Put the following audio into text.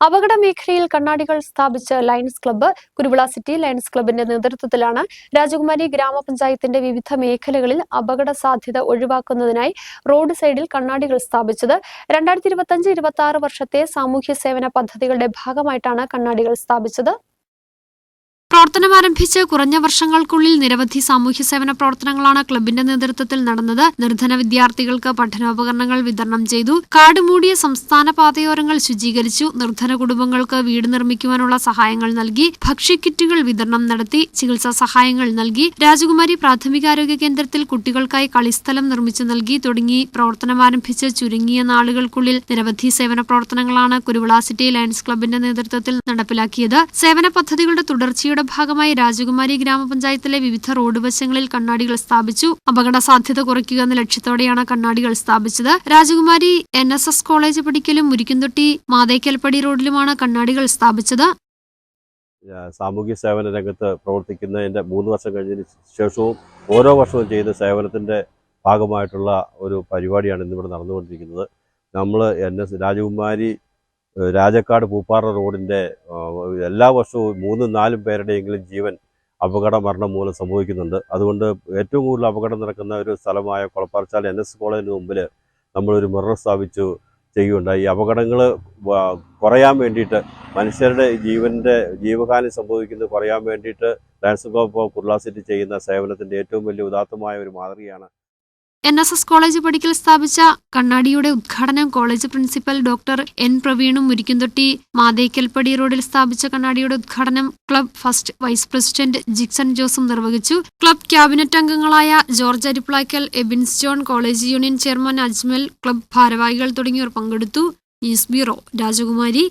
അപകട മേഖലയിൽ കണ്ണാടികൾ സ്ഥാപിച്ച lions club Kuruvilla city lions ക്ലബിന്റെ നേതൃത്വത്തിലാണ് രാജകുമാരി ഗ്രാമപഞ്ചായത്തിന്റെ വിവിധ മേഖലകളിൽ അപകട സാധ്യത ഒഴിവാക്കുന്നതിനായി റോഡ് സൈഡിൽ കണ്ണാടികൾ സ്ഥാപിച്ചത്. രണ്ടായിരത്തി ഇരുപത്തി അഞ്ച് ഇരുപത്തി ആറ് വർഷത്തെ സാമൂഹ്യ സേവന പദ്ധതികളുടെ ഭാഗമായിട്ടാണ് കണ്ണാടികൾ സ്ഥാപിച്ചത്. പ്രവർത്തനം ആരംഭിച്ച് കുറഞ്ഞ വർഷങ്ങൾക്കുള്ളിൽ നിരവധി സാമൂഹ്യ സേവന പ്രവർത്തനങ്ങളാണ് ക്ലബിന്റെ നേതൃത്വത്തിൽ നടന്നത്. നിർധന വിദ്യാർത്ഥികൾക്ക് പഠനോപകരണങ്ങൾ വിതരണം ചെയ്തു. കാട് മൂടിയ സംസ്ഥാന പാതയോരങ്ങൾ ശുചീകരിച്ചു. നിർധന കുടുംബങ്ങൾക്ക് വീട് നിർമ്മിക്കുവാനുള്ള സഹായങ്ങൾ നൽകി. ഭക്ഷ്യക്കിറ്റുകൾ വിതരണം നടത്തി. ചികിത്സാ സഹായങ്ങൾ നൽകി. രാജകുമാരി പ്രാഥമികാരോഗ്യ കേന്ദ്രത്തിൽ കുട്ടികൾക്കായി കളിസ്ഥലം നിർമ്മിച്ചു നൽകി. തുടങ്ങി. പ്രവർത്തനം ആരംഭിച്ച് ചുരുങ്ങിയ നാളുകൾക്കുള്ളിൽ നിരവധി സേവന പ്രവർത്തനങ്ങളാണ് കുരുവിള സിറ്റി ലയൺസ് ക്ലബിന്റെ നേതൃത്വത്തിൽ നടപ്പിലാക്കിയത്. സേവന പദ്ധതികളുടെ തുടർച്ചയുടെ ഭാഗമായി രാജകുമാരി ഗ്രാമപഞ്ചായത്തിലെ വിവിധ റോഡ് വശങ്ങളിൽ കണ്ണാടികൾ സ്ഥാപിച്ചു. അപകട സാധ്യത കുറയ്ക്കുക എന്ന ലക്ഷ്യത്തോടെയാണ് കണ്ണാടികൾ സ്ഥാപിച്ചത്. Rajakumari N S S college പഠിക്കലും Murikkumthotti മാതേക്കൽപ്പടി റോഡിലുമാണ് കണ്ണാടികൾ സ്ഥാപിച്ചത്. സാമൂഹ്യ സേവന രംഗത്ത് പ്രവർത്തിക്കുന്നതിന്റെ മൂന്ന് വർഷം കഴിഞ്ഞതിന് ശേഷവും ഓരോ വർഷവും ചെയ്ത സേവനത്തിന്റെ ഭാഗമായിട്ടുള്ള ഒരു പരിപാടിയാണ് ഇന്നിവിടെ നടന്നുകൊണ്ടിരിക്കുന്നത്. നമ്മൾ എൻ എസ് രാജകുമാരി രാജക്കാട് പൂപ്പാറ റോഡിന്റെ എല്ലാ വർഷവും മൂന്നും നാലും പേരുടെയെങ്കിലും ജീവൻ അപകട മരണം മൂലം സംഭവിക്കുന്നുണ്ട്. അതുകൊണ്ട് ഏറ്റവും കൂടുതൽ അപകടം നടക്കുന്ന ഒരു സ്ഥലമായ കൊളപ്പാറച്ചാൽ എൻ എസ് കോളേജിന് മുമ്പിൽ നമ്മളൊരു മിറർ സ്ഥാപിച്ചു ചെയ്യുകയുണ്ടായി. ഈ അപകടങ്ങൾ കുറയാൻ വേണ്ടിയിട്ട് മനുഷ്യരുടെ ജീവന്റെ ജീവഹാനി സംഭവിക്കുന്നത് കുറയാൻ വേണ്ടിയിട്ട് ക്ലബ് ഓഫ് കുർള സിറ്റി ചെയ്യുന്ന സേവനത്തിന്റെ ഏറ്റവും വലിയ ഉദാത്തമായ ഒരു മാതൃകയാണ് എൻ എസ് എസ് കോളേജ് പടിക്കൽ സ്ഥാപിച്ച കണ്ണാടിയുടെ ഉദ്ഘാടനം കോളേജ് പ്രിൻസിപ്പൽ ഡോക്ടർ എൻ പ്രവീണും മുരിക്കുംതൊട്ടി മാതേക്കൽപ്പടി റോഡിൽ സ്ഥാപിച്ച കണ്ണാടിയുടെ ഉദ്ഘാടനം club first vice president Jixon ജോസും നിർവഹിച്ചു. ക്ലബ് ക്യാബിനറ്റ് അംഗങ്ങളായ George Ariplackal Ebins John college union chairman Ajmal club ഭാരവാഹികൾ തുടങ്ങിയവർ പങ്കെടുത്തു. ന്യൂസ് ബ്യൂറോ രാജകുമാരി.